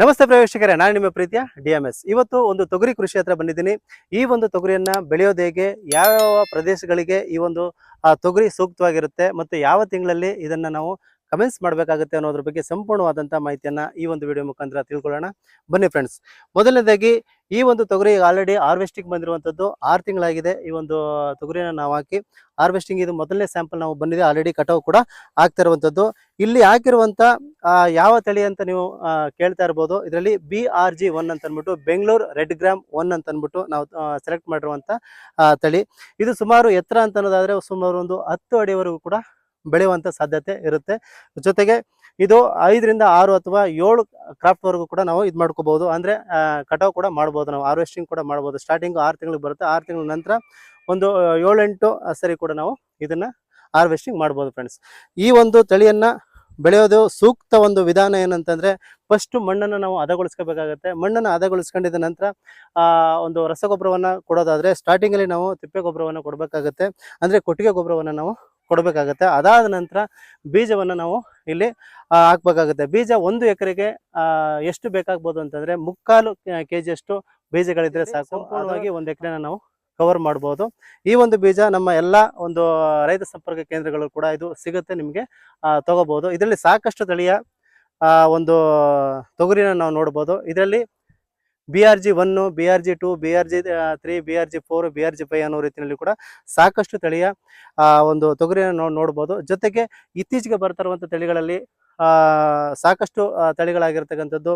ನಮಸ್ತೆ ಪ್ರವೇಶಕರೇ, ನಾನು ನಿಮ್ಮ ಪ್ರೀತಿಯ ಡಿ ಎಂ ಎಸ್. ಇವತ್ತು ಒಂದು ತೊಗರಿ ಕೃಷಿ ಹತ್ರ ಬಂದಿದ್ದೀನಿ. ಈ ಒಂದು ತೊಗರಿಯನ್ನ ಬೆಳೆಯೋದು ಹೇಗೆ, ಯಾವ ಪ್ರದೇಶಗಳಿಗೆ ಈ ಒಂದು ತೊಗರಿ ಸೂಕ್ತವಾಗಿರುತ್ತೆ, ಮತ್ತು ಯಾವ ತಿಂಗಳಲ್ಲಿ ಇದನ್ನ ನಾವು ಕಮೆನ್ಸ್ ಮಾಡಬೇಕಾಗುತ್ತೆ ಅನ್ನೋದ್ರ ಬಗ್ಗೆ ಸಂಪೂರ್ಣವಾದಂಥ ಮಾಹಿತಿಯನ್ನ ಈ ಒಂದು ವಿಡಿಯೋ ಮುಖಾಂತರ ತಿಳ್ಕೊಳ್ಳೋಣ. ಬನ್ನಿ ಫ್ರೆಂಡ್ಸ್ ಮೊದಲನೇದಾಗಿ ಈ ಒಂದು ತೊಗರಿ ಆಲ್ರೆಡಿ ಹಾರ್ವೆಸ್ಟಿಂಗ್ ಬಂದಿರುವಂಥದ್ದು ಆರು ತಿಂಗಳಾಗಿದೆ. ಈ ಒಂದು ತೊಗರಿನ ನಾವು ಹಾಕಿ ಹಾರ್ವೆಸ್ಟಿಂಗ್ ಇದು ಮೊದಲನೇ ಸ್ಯಾಂಪಲ್ ನಾವು ಬಂದಿದೆ. ಆಲ್ರೆಡಿ ಕಟಾವು ಕೂಡ ಆಗ್ತಾ ಇರುವಂಥದ್ದು ಇಲ್ಲಿ ಹಾಕಿರುವಂಥ ಯಾವ ತಳಿ ಅಂತ ನೀವು ಕೇಳ್ತಾ ಇರ್ಬೋದು. ಇದರಲ್ಲಿ ಬಿ ಆರ್ ಜಿ ಒನ್ ಅಂತ ಅಂದ್ಬಿಟ್ಟು ಬೆಂಗಳೂರು ರೆಡ್ ಗ್ರಾಮ್ ಒನ್ ಅಂತ ಅಂದ್ಬಿಟ್ಟು ನಾವು ಸೆಲೆಕ್ಟ್ ಮಾಡಿರುವಂಥ ತಳಿ. ಇದು ಸುಮಾರು ಎತ್ತರ ಅಂತ ಅನ್ನೋದಾದ್ರೆ ಸುಮಾರು ಒಂದು ಹತ್ತು ಅಡಿವರೆಗೂ ಕೂಡ ಬೆಳೆಯುವಂಥ ಸಾಧ್ಯತೆ ಇರುತ್ತೆ. ಜೊತೆಗೆ ಇದು ಐದರಿಂದ ಆರು ಅಥವಾ ಏಳು ಕ್ರಾಫ್ಟ್ ವರೆಗೂ ಕೂಡ ನಾವು ಇದು ಮಾಡ್ಕೋಬಹುದು ಅಂದ್ರೆ ಕಟಾವು ಕೂಡ ಮಾಡ್ಬೋದು ನಾವು. ಹಾರ್ವೆಸ್ಟಿಂಗ್ ಕೂಡ ಮಾಡ್ಬೋದು. ಸ್ಟಾರ್ಟಿಂಗ್ ಆರು ತಿಂಗಳಿಗೆ ಬರುತ್ತೆ. ಆರು ತಿಂಗಳ ನಂತರ ಒಂದು ಏಳೆಂಟು ಸರಿ ಕೂಡ ನಾವು ಇದನ್ನ ಹಾರ್ವೆಸ್ಟಿಂಗ್ ಮಾಡ್ಬೋದು ಫ್ರೆಂಡ್ಸ್ ಈ ಒಂದು ತಳಿಯನ್ನ ಬೆಳೆಯೋದು ಸೂಕ್ತ ಒಂದು ವಿಧಾನ ಏನಂತಂದ್ರೆ ಫಸ್ಟ್ ಮಣ್ಣನ್ನು ನಾವು ಹದಗೊಳಿಸ್ಕೋಬೇಕಾಗತ್ತೆ. ಮಣ್ಣನ್ನು ಹದಗೊಳಿಸ್ಕೊಂಡಿದ ನಂತರ ಒಂದು ರಸಗೊಬ್ಬರವನ್ನು ಕೊಡೋದಾದ್ರೆ ಸ್ಟಾರ್ಟಿಂಗ್ ಅಲ್ಲಿ ನಾವು ತಿಪ್ಪೆ ಗೊಬ್ಬರವನ್ನ ಕೊಡಬೇಕಾಗತ್ತೆ. ಅಂದ್ರೆ ಕೊಟ್ಟಿಗೆ ಗೊಬ್ಬರವನ್ನ ನಾವು ಕೊಡಬೇಕಾಗತ್ತೆ. ಅದಾದ ನಂತರ ಬೀಜವನ್ನು ನಾವು ಇಲ್ಲಿ ಹಾಕ್ಬೇಕಾಗುತ್ತೆ. ಬೀಜ ಒಂದು ಎಕರೆಗೆ ಎಷ್ಟು ಬೇಕಾಗ್ಬೋದು ಅಂತಂದ್ರೆ ಮುಕ್ಕಾಲು ಕೆ ಜಿಯಷ್ಟು ಬೀಜಗಳಿದ್ರೆ ಸಾಕು. ಸಂಪೂರ್ಣವಾಗಿ ಒಂದು ಎಕರೆನ ನಾವು ಕವರ್ ಮಾಡ್ಬೋದು. ಈ ಒಂದು ಬೀಜ ನಮ್ಮ ಎಲ್ಲ ಒಂದು ರೈತ ಸಂಪರ್ಕ ಕೇಂದ್ರಗಳು ಕೂಡ ಇದು ಸಿಗುತ್ತೆ ನಿಮಗೆ ತಗೋಬೋದು. ಇದರಲ್ಲಿ ಸಾಕಷ್ಟು ತಳಿಯ ಆ, ಒಂದು ತೊಗರಿನ ನಾವು ನೋಡ್ಬೋದು. ಇದರಲ್ಲಿ B R G one B R G two B R G three B R G four B R G five ಅನ್ನೋ ರೀತಿಯಲ್ಲಿ ಕೂಡ ಸಾಕಷ್ಟು ತಳಿಯ ಒಂದು ತೊಗರಿಯನ್ನು ನೋಡ್ಬೋದು. ಜೊತೆಗೆ ಇತ್ತೀಚೆಗೆ ಬರ್ತಾ ಇರುವಂಥ ತಳಿಗಳಲ್ಲಿ ಸಾಕಷ್ಟು ಆ, ತಳಿಗಳಾಗಿರ್ತಕ್ಕಂಥದ್ದು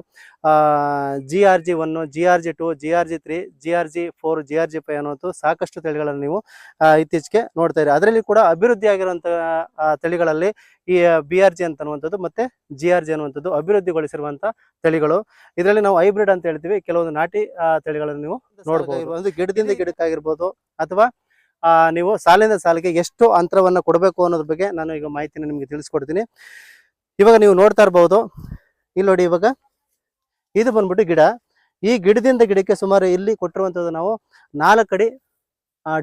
G R G one G R G two G R G three G R G four G R G five ಅನ್ನೋದು ಸಾಕಷ್ಟು ತಳಿಗಳನ್ನು ನೀವು ಇತ್ತೀಚೆಗೆ ನೋಡ್ತಾ ಇರಿ ಅದರಲ್ಲಿ ಕೂಡ ಅಭಿವೃದ್ಧಿ ಆಗಿರುವಂತಹ ತಳಿಗಳಲ್ಲಿ ಈ ಬಿ ಆರ್ ಜಿ ಅಂತ ಅನ್ನುವಂಥದ್ದು ಮತ್ತೆ ಜಿ ಆರ್ ಜಿ ಅನ್ನುವಂಥದ್ದು ಅಭಿವೃದ್ಧಿಗೊಳಿಸಿರುವಂತಹ ತಳಿಗಳು. ಇದರಲ್ಲಿ ನಾವು ಹೈಬ್ರಿಡ್ ಅಂತ ಹೇಳ್ತೀವಿ. ಕೆಲವೊಂದು ನಾಟಿ ತಳಿಗಳನ್ನು ನೀವು ನೋಡಬಹುದು ಒಂದು ಗಿಡದಿಂದ ಗಿಡಕ್ಕಾಗಿರ್ಬೋದು ಅಥವಾ ಆ, ನೀವು ಸಾಲಿನ ಸಾಲಿಗೆ ಎಷ್ಟು ಅಂತರವನ್ನು ಕೊಡಬೇಕು ಅನ್ನೋದ್ರ ಬಗ್ಗೆ ನಾನು ಈಗ ಮಾಹಿತಿನ ನಿಮಗೆ ತಿಳಿಸ್ಕೊಡ್ತೀನಿ. ಇವಾಗ ನೀವು ನೋಡ್ತಾ ಇರ್ಬೋದು. ಇಲ್ಲಿ ನೋಡಿ ಇವಾಗ ಇದು ಬಂದ್ಬಿಟ್ಟು ಗಿಡ. ಈ ಗಿಡದಿಂದ ಗಿಡಕ್ಕೆ ಸುಮಾರು ಇಲ್ಲಿ ಕೊಟ್ಟಿರುವಂಥದ್ದು ನಾವು ನಾಲ್ಕು ಅಡಿ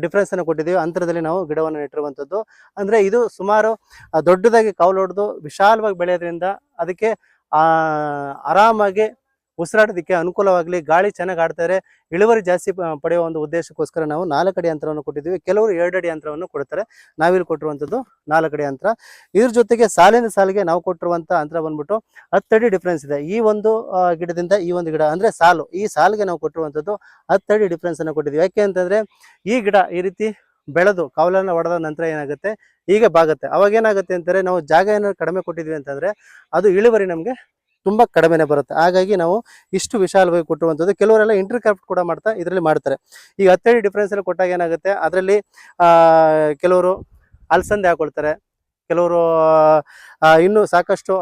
ಡಿಫ್ರೆನ್ಸ್ ಅನ್ನು ಕೊಟ್ಟಿದ್ದೀವಿ. ಅಂತರದಲ್ಲಿ ನಾವು ಗಿಡವನ್ನು ನೆಟ್ಟಿರುವಂಥದ್ದು. ಅಂದ್ರೆ ಇದು ಸುಮಾರು ದೊಡ್ಡದಾಗಿ ಕಾವಲು ಹೊಡೆದು ವಿಶಾಲವಾಗಿ ಬೆಳೆಯೋದ್ರಿಂದ ಅದಕ್ಕೆ ಆರಾಮಾಗಿ ಉಸಿರಾಡೋದಕ್ಕೆ ಅನುಕೂಲವಾಗಲಿ, ಗಾಳಿ ಚೆನ್ನಾಗಿ ಆಡ್ತಾರೆ, ಇಳುವರಿ ಜಾಸ್ತಿ ಪಡೆಯುವ ಒಂದು ಉದ್ದೇಶಕ್ಕೋಸ್ಕರ ನಾವು ನಾಲ್ಕು ಅಡಿ ಅಂತರವನ್ನು ಕೊಟ್ಟಿದ್ದೀವಿ. ಕೆಲವರು ಎರಡಡಿ ಯಂತ್ರವನ್ನು ಕೊಡ್ತಾರೆ. ನಾವಿಲ್ಲಿ ಕೊಟ್ಟಿರುವಂಥದ್ದು ನಾಲ್ಕು ಅಡಿ ಅಂತರ ಇದ್ರ ಜೊತೆಗೆ ಸಾಲಿನ ಸಾಲಿಗೆ ನಾವು ಕೊಟ್ಟಿರುವಂಥ ಅಂತರ ಬಂದ್ಬಿಟ್ಟು ಹತ್ತಡಿ ಡಿಫ್ರೆನ್ಸ್ ಇದೆ. ಈ ಒಂದು ಗಿಡದಿಂದ ಈ ಒಂದು ಗಿಡ ಅಂದರೆ ಸಾಲು. ಈ ಸಾಲಿಗೆ ನಾವು ಕೊಟ್ಟಿರುವಂಥದ್ದು ಹತ್ತಡಿ ಡಿಫ್ರೆನ್ಸ್ ಅನ್ನು ಕೊಟ್ಟಿದ್ದೀವಿ. ಯಾಕೆ ಅಂತಂದರೆ ಈ ಗಿಡ ಈ ರೀತಿ ಬೆಳೆದು ಕಾವಲನ್ನು ಹೊಡೆದ ನಂತರ ಏನಾಗುತ್ತೆ? ಈಗ ಬಾಗುತ್ತೆ. ಅವಾಗ ಏನಾಗುತ್ತೆ ಅಂತಾರೆ, ನಾವು ಜಾಗ ಏನಾದ್ರು ಕಡಿಮೆ ಕೊಟ್ಟಿದ್ವಿ ಅಂತಂದರೆ ಅದು ಇಳುವರಿ ನಮಗೆ ತುಂಬಾ ಕಡಿಮೆನೆ ಬರುತ್ತೆ. ಹಾಗಾಗಿ ನಾವು ಇಷ್ಟು ವಿಶಾಲವಾಗಿ ಕೊಟ್ಟುವಂಥದ್ದು ಕೆಲವರೆಲ್ಲ ಇಂಟರ್ ಕ್ರಾಫ್ಟ್ ಕೂಡ ಮಾಡ್ತಾ ಇದರಲ್ಲಿ ಮಾಡ್ತಾರೆ. ಈಗ ಹತ್ತಡಿ ಡಿಫ್ರೆನ್ಸ್ ಅಲ್ಲಿ ಕೊಟ್ಟಾಗ ಏನಾಗುತ್ತೆ? ಅದರಲ್ಲಿ ಕೆಲವರು ಅಲಸಂದೆ ಹಾಕೊಳ್ತಾರೆ. ಕೆಲವರು ಇನ್ನು ಸಾಕಷ್ಟು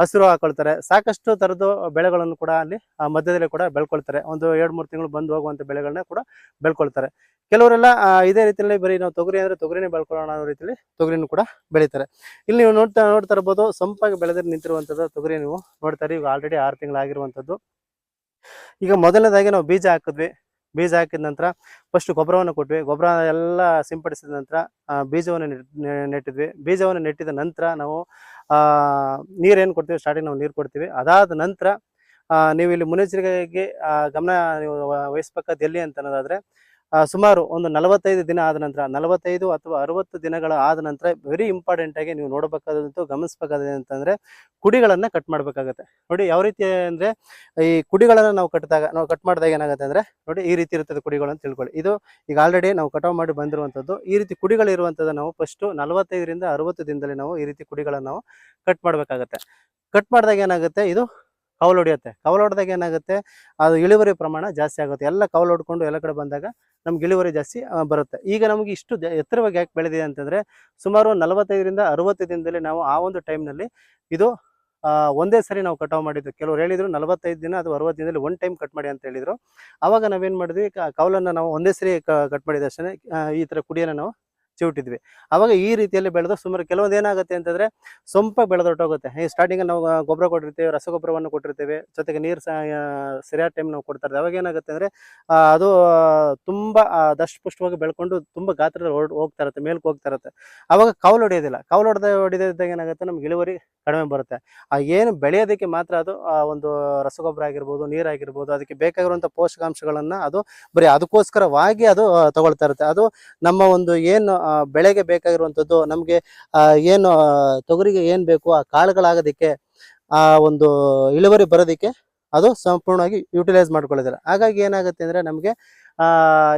ಹಸಿರು ಹಾಕೊಳ್ತಾರೆ. ಸಾಕಷ್ಟು ಥರದ್ದು ಬೆಳೆಗಳನ್ನು ಕೂಡ ಅಲ್ಲಿ ಮಧ್ಯದಲ್ಲಿ ಕೂಡ ಬೆಳ್ಕೊಳ್ತಾರೆ. ಒಂದು ಎರಡು, ಮೂರು ತಿಂಗಳು ಬಂದು ಹೋಗುವಂತ ಬೆಳೆಗಳನ್ನ ಕೂಡ ಬೆಳ್ಕೊಳ್ತಾರೆ. ಕೆಲವರೆಲ್ಲ ಇದೇ ರೀತಿಯಲ್ಲಿ ಬರೀ ನಾವು ತೊಗರಿ ಅಂದ್ರೆ ತೊಗರಿನೇ ಬೆಳ್ಕೊಳ್ಳೋಣ ಅನ್ನೋ ರೀತಿಯಲ್ಲಿ ತೊಗರಿನೂ ಕೂಡ ಬೆಳೀತಾರೆ. ಇಲ್ಲಿ ನೀವು ನೋಡ್ತಾ ನೋಡ್ತಾ ಇರ್ಬೋದು, ಸಂಪಾಗಿ ಬೆಳೆದ್ರೆ ನಿಂತಿರುವಂಥದ್ದು ತೊಗರಿ ನೀವು ನೋಡ್ತಾರೆ ಈಗ ಆಲ್ರೆಡಿ ಆರು ತಿಂಗಳಾಗಿರುವಂಥದ್ದು. ಈಗ ಮೊದಲನೇದಾಗಿ ನಾವು ಬೀಜ ಹಾಕಿದ್ವಿ. ಬೀಜ ಹಾಕಿದ ನಂತರ ಫಸ್ಟ್ ಗೊಬ್ಬರವನ್ನು ಕೊಟ್ವಿ. ಗೊಬ್ಬರ ಎಲ್ಲ ಸಿಂಪಡಿಸಿದ ನಂತರ ಬೀಜವನ್ನು ನೆಟ್ಟಿದ್ವಿ. ಬೀಜವನ್ನು ನೆಟ್ಟಿದ ನಂತರ ನಾವು ನೀರೇನು ಕೊಡ್ತೀವಿ? ಸ್ಟಾರ್ಟಿಂಗ್ ನಾವು ನೀರು ಕೊಡ್ತೀವಿ. ಅದಾದ ನಂತರ ನೀವು ಇಲ್ಲಿ ಮುನ್ನೆಚ್ಚರಿಕೆಗೆ ಗಮನ ನೀವು ವಹಿಸ್ಬೇಕಾದ ಎಲ್ಲಿ ಅಂತ ಅನ್ನೋದಾದ್ರೆ ಸುಮಾರು ಒಂದು ನಲವತ್ತೈದು ದಿನ ಆದ ನಂತರ, ನಲವತ್ತೈದು ಅಥವಾ ಅರವತ್ತು ದಿನಗಳ ಆದ ನಂತರ ವೆರಿ ಇಂಪಾರ್ಟೆಂಟ್ ಆಗಿ ನೀವು ನೋಡಬೇಕಾದಂತೂ ಗಮನಿಸಬೇಕಾದಂತಂದ್ರೆ ಕುಡಿಗಳನ್ನ ಕಟ್ ಮಾಡ್ಬೇಕಾಗತ್ತೆ. ನೋಡಿ ಯಾವ ರೀತಿ ಅಂದ್ರೆ ಈ ಕುಡಿಗಳನ್ನ ನಾವು ಕಟ್ಟಿದಾಗ ನಾವು ಕಟ್ ಮಾಡಿದಾಗ ಏನಾಗುತ್ತೆ ಅಂದ್ರೆ ನೋಡಿ ಈ ರೀತಿ ಇರುತ್ತದೆ ಕುಡಿಗಳು ಅಂತ ತಿಳ್ಕೊಳ್ಳಿ. ಇದು ಈಗ ಆಲ್ರೆಡಿ ನಾವು ಕಟಾವ್ ಮಾಡಿ ಬಂದಿರುವಂತದ್ದು, ಈ ರೀತಿ ಕುಡಿಗಳು ಇರುವಂತದ್ದು ನಾವು ಫಸ್ಟ್ ನಲವತ್ತೈದರಿಂದ ಅರವತ್ತು ದಿನದಲ್ಲಿ ನಾವು ಈ ರೀತಿ ಕುಡಿಗಳನ್ನ ನಾವು ಕಟ್ ಮಾಡ್ಬೇಕಾಗತ್ತೆ. ಕಟ್ ಮಾಡಿದಾಗ ಏನಾಗುತ್ತೆ, ಇದು ಕವಲು ಹೊಡೆಯುತ್ತೆ. ಕವಲು ಹೊಡೆದಾಗ ಏನಾಗುತ್ತೆ? ಅದು ಇಳುವರಿ ಪ್ರಮಾಣ ಜಾಸ್ತಿ ಆಗುತ್ತೆ. ಎಲ್ಲ ಕವಲು ಹೊಡ್ಕೊಂಡು ಎಲ್ಲ ಕಡೆ ಬಂದಾಗ ನಮ್ಗೆ ಇಳುವರಿ ಜಾಸ್ತಿ ಬರುತ್ತೆ. ಈಗ ನಮಗೆ ಇಷ್ಟು ಎತ್ತರವಾಗಿ ಯಾಕೆ ಬೆಳೆದಿದೆ ಅಂತಂದ್ರೆ ಸುಮಾರು ನಲವತ್ತೈದರಿಂದ ಅರವತ್ತು ದಿನದಲ್ಲಿ ನಾವು ಆ ಒಂದು ಟೈಮ್ನಲ್ಲಿ ಇದು ಒಂದೇ ಸರಿ ನಾವು ಕಟಾವು ಮಾಡಿದ್ದು. ಕೆಲವರು ಹೇಳಿದ್ರು ನಲವತ್ತೈದು ದಿನ ಅಥವಾ ಅರವತ್ತು ದಿನದಲ್ಲಿ ಒನ್ ಟೈಮ್ ಕಟ್ ಮಾಡಿ ಅಂತ ಹೇಳಿದ್ರು. ಆವಾಗ ನಾವೇನು ಮಾಡಿದ್ವಿ? ಕವಲನ್ನ ನಾವು ಒಂದೇ ಸರಿ ಕಟ್ ಮಾಡಿದ ಅಷ್ಟೇ ಈ ತರ ಕುಡಿಯನ್ನ ನಾವು ಚಿವುಟಿದ್ವಿ ಅವಾಗ ಈ ರೀತಿಯಲ್ಲಿ ಬೆಳೆದು ಸುಮಾರು ಕೆಲವೊಂದು ಏನಾಗುತ್ತೆ ಅಂತಂದ್ರೆ ಸೊಂಪ ಬೆಳೆದೊಟ್ಟೋಗುತ್ತೆ ಈ ಸ್ಟಾರ್ಟಿಂಗ್ ನಾವು ಗೊಬ್ಬರ ಕೊಟ್ಟಿರ್ತೀವಿ, ರಸಗೊಬ್ಬರವನ್ನು ಕೊಟ್ಟಿರ್ತೇವೆ, ಜೊತೆಗೆ ನೀರು ಸರಿಯಾದ ಟೈಮ್ ನಾವು ಕೊಡ್ತಾ ಇರ್ತೀವಿ ಅವಾಗ ಏನಾಗುತ್ತೆ ಅಂದ್ರೆ ಅದು ತುಂಬಾ ದಷ್ಟ ದಷ್ಟಪುಷ್ಟವಾಗಿ ಬೆಳ್ಕೊಂಡು ತುಂಬಾ ಗಾತ್ರದಲ್ಲಿ ಹೋಗ್ತಾ ಇರುತ್ತೆ ಮೇಲ್ಕ್ ಹೋಗ್ತಾ ಇರುತ್ತೆ ಅವಾಗ ಕೌಲು ಹೊಡೆಯೋದಿಲ್ಲ. ಕೌಲು ಹೊಡೆದ, ಹೊಡೆದಿದ್ದಾಗ ಏನಾಗುತ್ತೆ, ನಮ್ಗೆ ಇಳುವರಿ ಕಡಿಮೆ ಬರುತ್ತೆ. ಆ, ಏನು ಬೆಳೆಯೋದಕ್ಕೆ ಮಾತ್ರ ಅದು, ಆ, ಒಂದು ರಸಗೊಬ್ಬರ ಆಗಿರ್ಬೋದು ನೀರಾಗಿರ್ಬೋದು ಅದಕ್ಕೆ ಬೇಕಾಗಿರುವಂಥ ಪೋಷಕಾಂಶಗಳನ್ನ ಅದು, ಬರೀ ಅದಕ್ಕೋಸ್ಕರವಾಗಿ ಅದು ತಗೊಳ್ತಾ ಇರುತ್ತೆ ಅದು ನಮ್ಮ ಒಂದು ಏನು ಬೆಳೆಗೆ ಬೇಕಾಗಿರುವಂಥದ್ದು, ನಮಗೆ ಏನು ತೊಗರಿಗೆ ಏನು ಬೇಕು, ಆ ಕಾಳುಗಳಾಗೋದಕ್ಕೆ, ಆ, ಒಂದು ಇಳುವರಿ ಬರೋದಕ್ಕೆ ಅದು ಸಂಪೂರ್ಣವಾಗಿ ಯುಟಿಲೈಸ್ ಮಾಡ್ಕೊಳ್ಳೋದಿಲ್ಲ. ಹಾಗಾಗಿ ಏನಾಗುತ್ತೆ ಅಂದರೆ ನಮಗೆ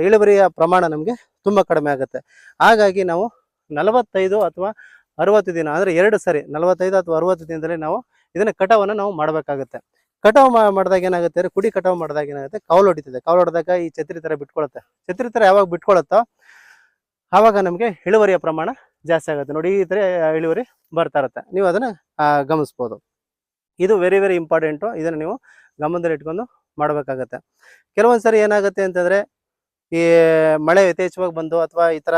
ಇಳುವರಿಯ ಪ್ರಮಾಣ ನಮಗೆ ತುಂಬ ಕಡಿಮೆ ಆಗುತ್ತೆ. ಹಾಗಾಗಿ ನಾವು ನಲವತ್ತೈದು ಅಥವಾ ಅರವತ್ತು ದಿನ, ಅಂದರೆ ಎರಡು ಸರಿ, ನಲವತ್ತೈದು ಅಥವಾ ಅರವತ್ತು ದಿನದಲ್ಲಿ ನಾವು ಇದನ್ನ ಕಟಾವನ್ನು ನಾವು ಮಾಡಬೇಕಾಗುತ್ತೆ. ಕಟಾವು ಮಾಡಿದಾಗ ಏನಾಗುತ್ತೆ ಅಂದರೆ, ಕುಡಿ ಕಟಾವು ಮಾಡಿದಾಗ ಏನಾಗುತ್ತೆ ಕೌಲು ಹೊಡಿತದೆ. ಕೌಲು ಹೊಡೆದಾಗ ಈ ಛತ್ರಿ ಥರ ಬಿಟ್ಕೊಳುತ್ತೆ. ಛತ್ರಿ ಥರ ಯಾವಾಗ ಬಿಟ್ಕೊಳುತ್ತೋ ಆವಾಗ ನಮಗೆ ಇಳುವರಿಯ ಪ್ರಮಾಣ ಜಾಸ್ತಿ ಆಗುತ್ತೆ. ನೋಡಿ, ಈ ಥರ ಇಳುವರಿ ಬರ್ತಾ ಇರುತ್ತೆ. ನೀವು ಅದನ್ನ ಗಮನಿಸ್ಬೋದು. ಇದು ವೆರಿ ವೆರಿ ಇಂಪಾರ್ಟೆಂಟು ಇದನ್ನು ನೀವು ಗಮನದಲ್ಲಿ ಇಟ್ಕೊಂಡು ಮಾಡಬೇಕಾಗತ್ತೆ. ಕೆಲವೊಂದು ಸರಿ ಏನಾಗುತ್ತೆ ಅಂತಂದ್ರೆ, ಈ, ಮಳೆ ಯಥೇಚ್ಛವಾಗಿ ಬಂದು ಅಥವಾ ಈ ಥರ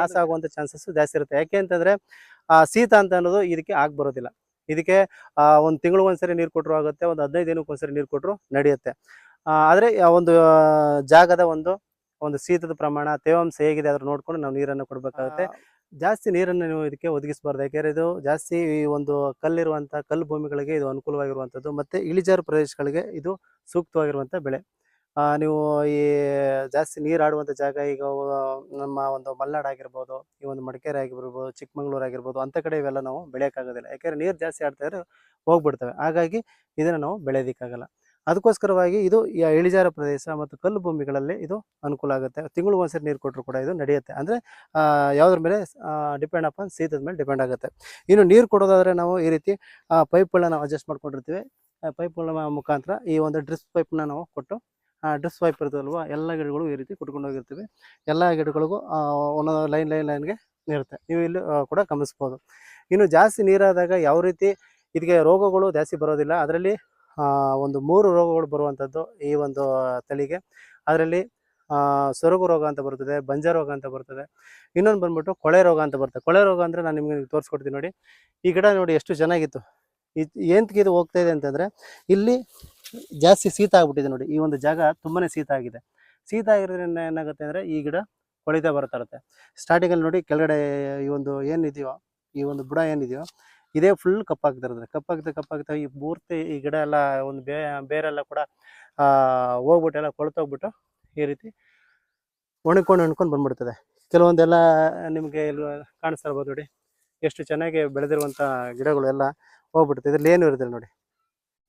ನಾಶ ಆಗುವಂಥ ಚಾನ್ಸಸ್ ಜಾಸ್ತಿ ಇರುತ್ತೆ. ಯಾಕೆ ಅಂತಂದ್ರೆ ಶೀತ ಅಂತ ಅನ್ನೋದು ಇದಕ್ಕೆ ಆಗ್ಬರೋದಿಲ್ಲ ಇದಕ್ಕೆ ಒಂದು ತಿಂಗಳು ಒಂದ್ಸರಿ ನೀರು ಕೊಟ್ಟರು ಆಗುತ್ತೆ, ಒಂದು ಹದಿನೈದು ದಿನಕ್ಕೆ ಒಂದ್ಸರಿ ನೀರು ಕೊಟ್ಟರು ನಡೆಯುತ್ತೆ. ಆದರೆ ಒಂದು ಜಾಗದ ಒಂದು ಒಂದು ಶೀತದ ಪ್ರಮಾಣ ತೇವಾಂಶ ಹೇಗಿದೆ ಅದ್ರ ನೋಡ್ಕೊಂಡು ನಾವು ನೀರನ್ನು ಕೊಡ್ಬೇಕಾಗುತ್ತೆ. ಜಾಸ್ತಿ ನೀರನ್ನು ನೀವು ಇದಕ್ಕೆ ಒದಗಿಸಬಾರ್ದು. ಯಾಕೆಂದರೆ ಇದು ಜಾಸ್ತಿ ಈ ಒಂದು ಕಲ್ಲಿರುವಂಥ ಕಲ್ಲು ಭೂಮಿಗಳಿಗೆ ಇದು ಅನುಕೂಲವಾಗಿರುವಂಥದ್ದು ಮತ್ತೆ ಇಳಿಜಾರು ಪ್ರದೇಶಗಳಿಗೆ ಇದು ಸೂಕ್ತವಾಗಿರುವಂಥ ಬೆಳೆ. ಆ, ನೀವು ಈ ಜಾಸ್ತಿ ನೀರು ಆಡುವಂಥ ಜಾಗ ಈಗ ನಮ್ಮ ಒಂದು ಮಲೆನಾಡು ಆಗಿರ್ಬೋದು ಈ ಒಂದು ಮಡಿಕೇರಿ ಆಗಿರ್ಬೋದು ಚಿಕ್ಕಮಂಗ್ಳೂರು ಆಗಿರ್ಬೋದು ಅಂಥ ಕಡೆ ಇವೆಲ್ಲ ನಾವು ಬೆಳೆಯೋಕ್ಕಾಗೋದಿಲ್ಲ. ಯಾಕೆಂದರೆ ನೀರು ಜಾಸ್ತಿ ಆಡ್ತಾ ಇದ್ರೆ ಹೋಗ್ಬಿಡ್ತವೆ. ಹಾಗಾಗಿ ಇದನ್ನು ನಾವು ಬೆಳೆಯೋದಕ್ಕಾಗಲ್ಲ. ಅದಕ್ಕೋಸ್ಕರವಾಗಿ ಇದು ಈ ಇಳಿಜಾರ ಪ್ರದೇಶ ಮತ್ತು ಕಲ್ಲು ಭೂಮಿಗಳಲ್ಲಿ ಇದು ಅನುಕೂಲ ಆಗುತ್ತೆ. ತಿಂಗಳು ಒಂದ್ಸರಿ ನೀರು ಕೊಟ್ಟರು ಕೂಡ ಇದು ನಡೆಯುತ್ತೆ. ಅಂದರೆ ಯಾವುದ್ರ ಮೇಲೆ ಡಿಪೆಂಡ್ ಅಪಾನ್ ಶೀತದ ಮೇಲೆ ಡಿಪೆಂಡ್ ಆಗುತ್ತೆ. ಇನ್ನು ನೀರು ಕೊಡೋದಾದರೆ ನಾವು ಈ ರೀತಿ ಪೈಪ್ಗಳನ್ನ ನಾವು ಅಡ್ಜಸ್ಟ್ ಮಾಡ್ಕೊಂಡಿರ್ತೀವಿ. ಪೈಪ್ಗಳ ಮುಖಾಂತರ ಈ ಒಂದು ಡ್ರಿಸ್ ಪೈಪ್ನ ನಾವು ಕೊಟ್ಟು, ಆ ಡ್ರಿಸ್ ಪೈಪ್ ಇರ್ತದಲ್ವ, ಎಲ್ಲ ಗಿಡಗಳು ಈ ರೀತಿ ಕುಟ್ಕೊಂಡು ಹೋಗಿರ್ತೀವಿ. ಎಲ್ಲ ಗಿಡಗಳಿಗೂ ಒಂದೊಂದು ಲೈನ್ ಲೈನ್ ಲೈನ್ಗೆ ಇರುತ್ತೆ ನೀವು ಇಲ್ಲಿ ಕೂಡ ಗಮನಿಸ್ಬೋದು. ಇನ್ನು ಜಾಸ್ತಿ ನೀರಾದಾಗ ಯಾವ ರೀತಿ, ಇದಕ್ಕೆ ರೋಗಗಳು ಜಾಸ್ತಿ ಬರೋದಿಲ್ಲ. ಅದರಲ್ಲಿ ಒಂದು ಮೂರು ರೋಗಗಳು ಬರುವಂಥದ್ದು ಈ ಒಂದು ತಳಿಗೆ. ಅದರಲ್ಲಿ ಸೊರಗು ರೋಗ ಅಂತ ಬರ್ತದೆ, ಬಂಜ ರೋಗ ಅಂತ ಬರ್ತದೆ. ಇನ್ನೊಂದು ಬಂದ್ಬಿಟ್ಟು ಕೊಳೆ ರೋಗ ಅಂತ ಬರ್ತದೆ. ಕೊಳೆ ರೋಗ ಅಂದರೆ ನಾನು ನಿಮಗೆ ತೋರಿಸ್ಕೊಡ್ತೀನಿ ನೋಡಿ. ಈ ಗಿಡ ನೋಡಿ ಎಷ್ಟು ಚೆನ್ನಾಗಿತ್ತು. ಇದು ಇದು ಹೋಗ್ತಾ ಇದೆ ಅಂತಂದರೆ, ಇಲ್ಲಿ ಜಾಸ್ತಿ ಶೀತ ಆಗ್ಬಿಟ್ಟಿದೆ ನೋಡಿ. ಈ ಒಂದು ಜಾಗ ತುಂಬಾನೇ ಶೀತ ಆಗಿದೆ. ಶೀತ ಆಗಿರೋದ್ರಿಂದ ಏನಾಗುತ್ತೆ ಅಂದರೆ ಈ ಗಿಡ ಕೊಳಿತಾ ಬರ್ತಾ ಇರುತ್ತೆ. ಸ್ಟಾರ್ಟಿಂಗಲ್ಲಿ ನೋಡಿ ಕೆಳಗಡೆ ಈ ಒಂದು ಏನಿದೆಯೋ, ಈ ಒಂದು ಬುಡ ಏನಿದೆಯೋ ಇದೇ ಫುಲ್ ಕಪ್ಪಾಗ್ತಿರ್ತದೆ ಕಪ್ಪಾಗ್ತಾ ಕಪ್ಪಾಗ್ತಾ ಈ ಪೂರ್ತಿ ಈ ಗಿಡ ಎಲ್ಲ ಒಂದು ಬೇ ಬೇರೆಲ್ಲ ಕೂಡ ಹೋಗ್ಬಿಟ್ಟು ಎಲ್ಲ ಕೊಳ್ತೋಗ್ಬಿಟ್ಟು ಈ ರೀತಿ ಒಣಕೊಂಡು ಒಣ್ಕೊಂಡು ಬಂದ್ಬಿಡ್ತದೆ. ಕೆಲವೊಂದೆಲ್ಲ ನಿಮಗೆ ಇಲ್ಲಿ ಕಾಣಿಸ್ತಾ ಇರ್ಬೋದು ನೋಡಿ. ಎಷ್ಟು ಚೆನ್ನಾಗಿ ಬೆಳೆದಿರುವಂಥ ಗಿಡಗಳು ಎಲ್ಲ ಹೋಗ್ಬಿಡ್ತದೆ. ಇದ್ರಲ್ಲಿ ಏನು ಇರೋದಿಲ್ಲ ನೋಡಿ.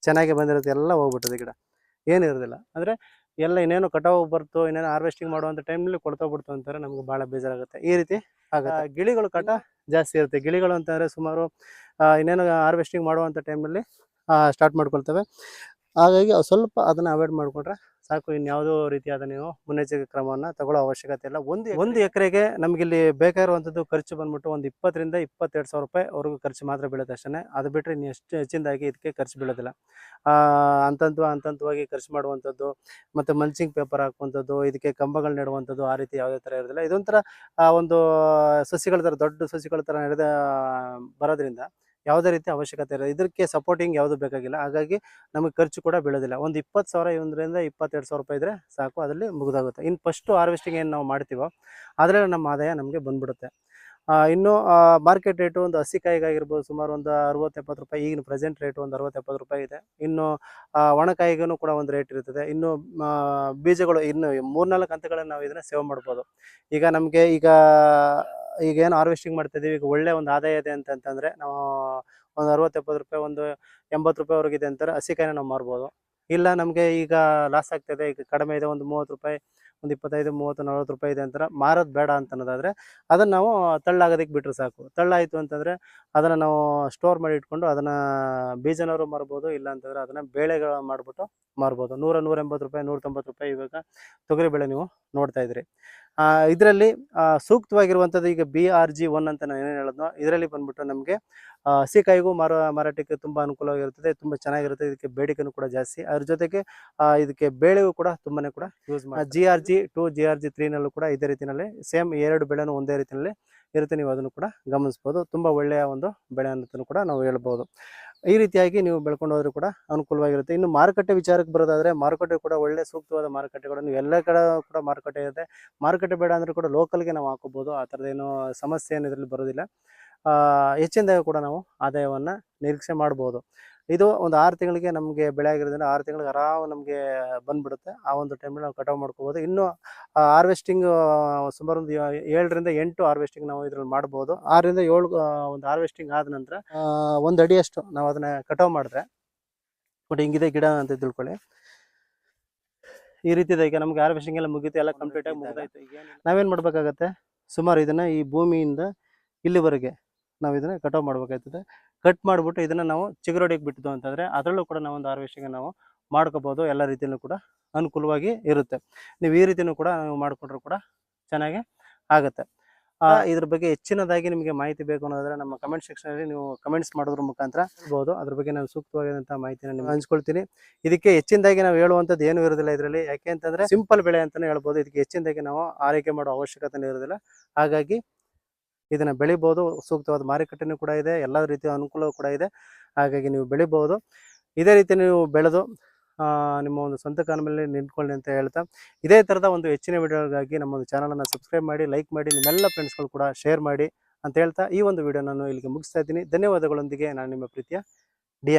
ಚೆನ್ನಾಗಿ ಬಂದಿರೋದು ಎಲ್ಲ ಹೋಗ್ಬಿಟ್ಟದೆ ಗಿಡ. ಏನು ಇರೋದಿಲ್ಲ. ಅಂದರೆ ಎಲ್ಲ ಇನ್ನೇನು ಕಟಾವು ಬರ್ತು ಇನ್ನೇನು ಹಾರ್ವೆಸ್ಟಿಂಗ್ ಮಾಡುವಂಥ ಟೈಮ್ನಲ್ಲಿ ಕೊಡ್ತೋಗ್ಬಿಡ್ತು ಅಂತಾರೆ ನಮ್ಗೆ ಭಾಳ ಬೇಜಾರಾಗುತ್ತೆ. ಈ ರೀತಿ ಆಗುತ್ತೆ. ಗಿಳಿಗಳು ಕಾಟ ಜಾಸ್ತಿ ಇರುತ್ತೆ. ಗಿಳಿಗಳು ಅಂತಂದರೆ ಸುಮಾರು ಇನ್ನೇನು ಹಾರ್ವೆಸ್ಟಿಂಗ್ ಮಾಡುವಂಥ ಟೈಮಲ್ಲಿ ಸ್ಟಾರ್ಟ್ ಮಾಡ್ಕೊಳ್ತವೆ. ಹಾಗಾಗಿ ಸ್ವಲ್ಪ ಅದನ್ನು ಅವಾಯ್ಡ್ ಮಾಡಿಕೊಂಡ್ರೆ ಸಾಕು ಇನ್ಯಾವುದೋ ರೀತಿಯಾದ ನೀವು ಮುನ್ನೆಚ್ಚರಿಕೆ ಕ್ರಮವನ್ನು ತಗೊಳ್ಳೋ ಅವಶ್ಯಕತೆ ಇಲ್ಲ. ಒಂದು ಒಂದು ಎಕರೆಗೆ ನಮ್ಗೆ ಇಲ್ಲಿ ಬೇಕಾಗಿರುವಂಥದ್ದು ಖರ್ಚು ಬಂದ್ಬಿಟ್ಟು ಒಂದು ಇಪ್ಪತ್ತರಿಂದ ಇಪ್ಪತ್ತೆರಡು ಸಾವಿರ ರೂಪಾಯಿ ಖರ್ಚು ಮಾತ್ರ ಬೀಳುತ್ತೆ ಅಷ್ಟೇ ಅದು ಬಿಟ್ಟರೆ ಇನ್ನು ಎಷ್ಟು ಹೆಚ್ಚಿನದಾಗಿ ಇದಕ್ಕೆ ಖರ್ಚು ಬೀಳೋದಿಲ್ಲ. ಅಂತಂತು ಅಂತಂತವಾಗಿ ಖರ್ಚು ಮಾಡುವಂಥದ್ದು, ಮತ್ತು ಮಲ್ಚಿಂಗ್ ಪೇಪರ್ ಹಾಕುವಂಥದ್ದು, ಇದಕ್ಕೆ ಕಂಬಗಳು ನೆಡುವಂಥದ್ದು ಆ ರೀತಿ ಯಾವುದೇ ಥರ ಇರೋದಿಲ್ಲ. ಇದೊಂಥರ ಒಂದು ಸಸಿಗಳ ಥರ ದೊಡ್ಡ ಸಸಿಗಳ ಥರ ನಡೆದ, ಬರೋದ್ರಿಂದ ಯಾವುದೇ ರೀತಿ ಅವಶ್ಯಕತೆ ಇರೋದು. ಇದಕ್ಕೆ ಸಪೋರ್ಟಿಂಗ್ ಯಾವುದು ಬೇಕಾಗಿಲ್ಲ. ಹಾಗಾಗಿ ನಮಗೆ ಖರ್ಚು ಕೂಡ ಬೀಳೋದಿಲ್ಲ. ಒಂದು ಇಪ್ಪತ್ತು ಸಾವಿರ ಒಂದರಿಂದ ಇಪ್ಪತ್ತೆರಡು ಸಾವಿರ ರೂಪಾಯಿ ಇದ್ದರೆ ಸಾಕು, ಅದರಲ್ಲಿ ಮುಗಿದಾಗುತ್ತೆ. ಇನ್ನು ಫಸ್ಟು ಹಾರ್ವೆಸ್ಟಿಂಗ್ ಏನು ನಾವು ಮಾಡ್ತೀವೋ, ಅದರಲ್ಲಿ ನಮ್ಮ ಆದಾಯ ನಮಗೆ ಬಂದ್ಬಿಡುತ್ತೆ. ಇನ್ನು ಮಾರ್ಕೆಟ್ ರೇಟು ಒಂದು ಹಸಿಕಾಯಿಗಾಗಿರ್ಬೋದು, ಸುಮಾರು ಒಂದು ಅರವತ್ತು ಎಪ್ಪತ್ತು ರೂಪಾಯಿ, ಈಗಿನ ಪ್ರೆಸೆಂಟ್ ರೇಟು ಒಂದು ಅರವತ್ತು ಎಪ್ಪತ್ತು ರೂಪಾಯಿ ಇದೆ. ಇನ್ನು ಒಣಕಾಯಿಗೂ ಕೂಡ ಒಂದು ರೇಟ್ ಇರ್ತದೆ. ಇನ್ನು ಬೀಜಗಳು ಇನ್ನು ಮೂರ್ನಾಲ್ಕು ಹಂತಗಳನ್ನು ನಾವು ಇದನ್ನು ಸೇವ್ ಮಾಡ್ಬೋದು. ಈಗ ನಮಗೆ ಈಗ ಈಗ ಏನು ಹಾರ್ವೆಸ್ಟಿಂಗ್ ಮಾಡ್ತಿದ್ದೀವಿ, ಈಗ ಒಳ್ಳೆ ಒಂದು ಆದಾಯ ಇದೆ ಅಂತಂತಂದ್ರೆ ನಾವು ಒಂದು ಅರವತ್ತು ಎಪ್ಪತ್ತು ರೂಪಾಯಿ, ಒಂದು ಎಂಬತ್ತು ರೂಪಾಯಿವರೆಗೆ ಇದೆ ಅಂತಾರೆ, ಹಸಿಕಾಯಿನ ನಾವು ಮಾರ್ಬೋದು. ಇಲ್ಲ ನಮಗೆ ಈಗ ಲಾಸ್ ಆಗ್ತದೆ, ಈಗ ಕಡಿಮೆ ಇದೆ, ಒಂದು ಮೂವತ್ತು ರೂಪಾಯಿ, ಒಂದು ಇಪ್ಪತ್ತೈದು, ಮೂವತ್ತು, ನಲ್ವತ್ತು ರೂಪಾಯಿ ಇದೆ ಅಂತಾರೆ, ಮಾರೋದು ಬೇಡ ಅಂತ ಅನ್ನೋದಾದ್ರೆ ಅದನ್ನು ನಾವು ತಳ್ಳಾಗೋದಕ್ಕೆ ಬಿಟ್ಟರೆ ಸಾಕು. ತಳ್ಳಾಯಿತು ಅಂತಂದರೆ ಅದನ್ನು ನಾವು ಸ್ಟೋರ್ ಮಾಡಿ ಇಟ್ಕೊಂಡು ಅದನ್ನು ಬೀಜನವರು ಮಾರ್ಬೋದು, ಇಲ್ಲ ಅಂತಂದರೆ ಅದನ್ನು ಬೇಳೆಗಳ ಮಾಡಿಬಿಟ್ಟು ಮಾರ್ಬೋದು. ನೂರ ನೂರ ಎಂಬತ್ತು ರೂಪಾಯಿ ನೂರ ತೊಂಬತ್ತು ರೂಪಾಯಿ ಇವಾಗ ತೊಗರಿ ಬೆಳೆ ನೀವು ನೋಡ್ತಾ ಇದ್ರಿ. ಇದರಲ್ಲಿ ಸೂಕ್ತವಾಗಿರುವಂಥದ್ದು ಈಗ ಬಿ ಆರ್ ಜಿ ಒನ್ ಅಂತ ನಾನು ಏನೇನು ಹೇಳಿದ್ನೋ ಇದರಲ್ಲಿ ಬಂದ್ಬಿಟ್ಟು ನಮಗೆ ಹಸಿಕಾಯಿಗೂ ಮಾರ ಮಾರಾಟಕ್ಕೆ ತುಂಬ ಅನುಕೂಲವಾಗಿರುತ್ತದೆ ತುಂಬ ಚೆನ್ನಾಗಿರುತ್ತೆ ಇದಕ್ಕೆ ಬೇಡಿಕೆನೂ ಕೂಡ ಜಾಸ್ತಿ. ಅದ್ರ ಜೊತೆಗೆ ಇದಕ್ಕೆ ಬೇಳೆಗೂ ಕೂಡ ತುಂಬಾ ಕೂಡ ಯೂಸ್ ಮಾಡಿ G R G two G R G ತ್ರೀನಲ್ಲೂ ಕೂಡ ಇದೇ ರೀತಿಯಲ್ಲಿ ಸೇಮ್ ಎರಡು ಬೆಳೆನೂ ಒಂದೇ ರೀತಿಯಲ್ಲಿ ಇರುತ್ತೆ ನೀವು ಅದನ್ನು ಕೂಡ ಗಮನಿಸ್ಬೋದು. ತುಂಬ ಒಳ್ಳೆಯ ಒಂದು ಬೆಳೆ ಅನ್ನೋದನ್ನು ಕೂಡ ನಾವು ಹೇಳ್ಬೋದು. ಈ ರೀತಿಯಾಗಿ ನೀವು ಬೆಳ್ಕೊಂಡು ಹೋದ್ರೂ ಕೂಡ ಅನುಕೂಲವಾಗಿರುತ್ತೆ. ಇನ್ನು ಮಾರುಕಟ್ಟೆ ವಿಚಾರಕ್ಕೆ ಬರೋದಾದ್ರೆ ಮಾರುಕಟ್ಟೆ ಕೂಡ ಒಳ್ಳೆ ಸೂಕ್ತವಾದ ಮಾರುಕಟ್ಟೆ ಕೂಡ ನೀವು ಎಲ್ಲ ಕಡೆ ಕೂಡ ಮಾರುಕಟ್ಟೆ ಇರುತ್ತೆ ಮಾರುಕಟ್ಟೆ ಬೇಡ ಅಂದ್ರೂ ಕೂಡ ಲೋಕಲ್ಗೆ ನಾವು ಹಾಕೋಬಹುದು ಆ ಥರದ್ದೇನು ಸಮಸ್ಯೆ ಏನು ಇದರಲ್ಲಿ ಬರೋದಿಲ್ಲ ಹೆಚ್ಚಿನದಾಗಿ ಕೂಡ ನಾವು ಆದಾಯವನ್ನು ನಿರೀಕ್ಷೆ ಮಾಡ್ಬೋದು. ಇದು ಒಂದು ಆರು ತಿಂಗಳಿಗೆ ನಮಗೆ ಬೆಳೆ ಆಗಿರೋದ್ರಿಂದ ಆರು ತಿಂಗಳಿಗೆ ಆರಾಮ ನಮಗೆ ಬಂದ್ಬಿಡುತ್ತೆ. ಆ ಒಂದು ಟೈಮಲ್ಲಿ ನಾವು ಕಟಾವು ಮಾಡ್ಕೋಬೋದು. ಇನ್ನು ಹಾರ್ವೆಸ್ಟಿಂಗ್ ಸುಮಾರು ಒಂದು ಏಳರಿಂದ ಎಂಟು ಹಾರ್ವೆಸ್ಟಿಂಗ್ ನಾವು ಇದರಲ್ಲಿ ಮಾಡ್ಬೋದು. ಆರರಿಂದ ಏಳು ಒಂದು ಹಾರ್ವೆಸ್ಟಿಂಗ್ ಆದ ನಂತರ ಒಂದು ಅಡಿಯಷ್ಟು ನಾವು ಅದನ್ನ ಕಟಾವು ಮಾಡಿದ್ರೆ ಬಟ್ ಹಿಂಗಿದೆ ಗಿಡ ಅಂತ ತಿಳ್ಕೊಳ್ಳಿ. ಈ ರೀತಿ ಇದೆ ಈಗ ನಮ್ಗೆ ಹಾರ್ವೆಸ್ಟಿಂಗ್ ಎಲ್ಲ ಮುಗಿತು ಎಲ್ಲ ಕಂಪ್ಲೀಟ್ ಆಗಿ ಮುಗಿದಾಯ್ತು. ನಾವೇನ್ ಮಾಡ್ಬೇಕಾಗತ್ತೆ? ಸುಮಾರು ಇದನ್ನ ಈ ಭೂಮಿಯಿಂದ ಇಲ್ಲಿವರೆಗೆ ನಾವು ಇದನ್ನ ಕಟಾವ್ ಮಾಡ್ಬೇಕಾಗ್ತದೆ ಕಟ್ ಮಾಡಿಬಿಟ್ಟು ಇದನ್ನ ನಾವು ಚಿಗುರೊಡೆಗೆ ಬಿಟ್ಟಿದ್ದು ಅಂತಂದ್ರೆ ಅದರಲ್ಲೂ ಕೂಡ ನಾವು ಒಂದು ಹಾರ್ವೆಸ್ಟಿಂಗ್ ನಾವು ಮಾಡ್ಕೋಬೋದು. ಎಲ್ಲ ರೀತಿಯಲ್ಲೂ ಕೂಡ ಅನುಕೂಲವಾಗಿ ಇರುತ್ತೆ. ನೀವು ಈ ರೀತಿಯೂ ಕೂಡ ನಾವು ಮಾಡ್ಕೊಂಡ್ರು ಕೂಡ ಚೆನ್ನಾಗಿ ಆಗುತ್ತೆ. ಇದ್ರ ಬಗ್ಗೆ ಹೆಚ್ಚಿನದಾಗಿ ನಿಮಗೆ ಮಾಹಿತಿ ಬೇಕು ಅನ್ನೋದ್ರೆ ನಮ್ಮ ಕಮೆಂಟ್ ಸೆಕ್ಷನ್ ಅಲ್ಲಿ ನೀವು ಕಮೆಂಟ್ಸ್ ಮಾಡೋದ್ರ ಮುಖಾಂತರ ಇರ್ಬೋದು ಅದ್ರ ಬಗ್ಗೆ ನಾನು ಸೂಕ್ತವಾಗಿರುವಂತಹ ಮಾಹಿತಿನ ನಿಮ್ಗೆ ಹಂಚ್ಕೊಳ್ತೀನಿ. ಇದಕ್ಕೆ ಹೆಚ್ಚಿನದಾಗಿ ನಾವು ಹೇಳುವಂಥದ್ದು ಏನು ಇರೋದಿಲ್ಲ ಇದರಲ್ಲಿ. ಯಾಕೆ ಅಂತಂದ್ರೆ ಸಿಂಪಲ್ ಬೆಳೆ ಅಂತಾನೆ ಹೇಳ್ಬೋದು. ಇದಕ್ಕೆ ಹೆಚ್ಚಿನದಾಗಿ ನಾವು ಆರೈಕೆ ಮಾಡೋ ಅವಶ್ಯಕತೆ ಇರೋದಿಲ್ಲ. ಹಾಗಾಗಿ ಇದನ್ನ ಬೆಳಿಬೋದು. ಸೂಕ್ತವಾದ ಮಾರುಕಟ್ಟೆನೂ ಕೂಡ ಇದೆ. ಎಲ್ಲ ರೀತಿಯ ಅನುಕೂಲ ಕೂಡ ಇದೆ. ಹಾಗಾಗಿ ನೀವು ಬೆಳಿಬಹುದು ಇದೇ ರೀತಿ ನೀವು ಬೆಳೆದು ನಿಮ್ಮ ಒಂದು ಸ್ವಂತ ಮೇಲೆ ನಿಂತ್ಕೊಳ್ಳಿ ಅಂತ ಹೇಳ್ತಾ, ಇದೇ ಥರದ ಒಂದು ಹೆಚ್ಚಿನ ವಿಡಿಯೋಗಾಗಿ ನಮ್ಮ ಒಂದು ಚಾನಲನ್ನು ಸಬ್ಸ್ಕ್ರೈಬ್ ಮಾಡಿ, ಲೈಕ್ ಮಾಡಿ, ನಿಮ್ಮೆಲ್ಲ ಫ್ರೆಂಡ್ಸ್ಗಳು ಕೂಡ ಶೇರ್ ಮಾಡಿ ಅಂತ ಹೇಳ್ತಾ, ಈ ಒಂದು ವಿಡಿಯೋ ನಾನು ಇಲ್ಲಿಗೆ ಮುಗಿಸ್ತಾ ಇದ್ದೀನಿ. ಧನ್ಯವಾದಗಳೊಂದಿಗೆ ನಾನು ನಿಮ್ಮ ಪ್ರೀತಿಯ ಡಿ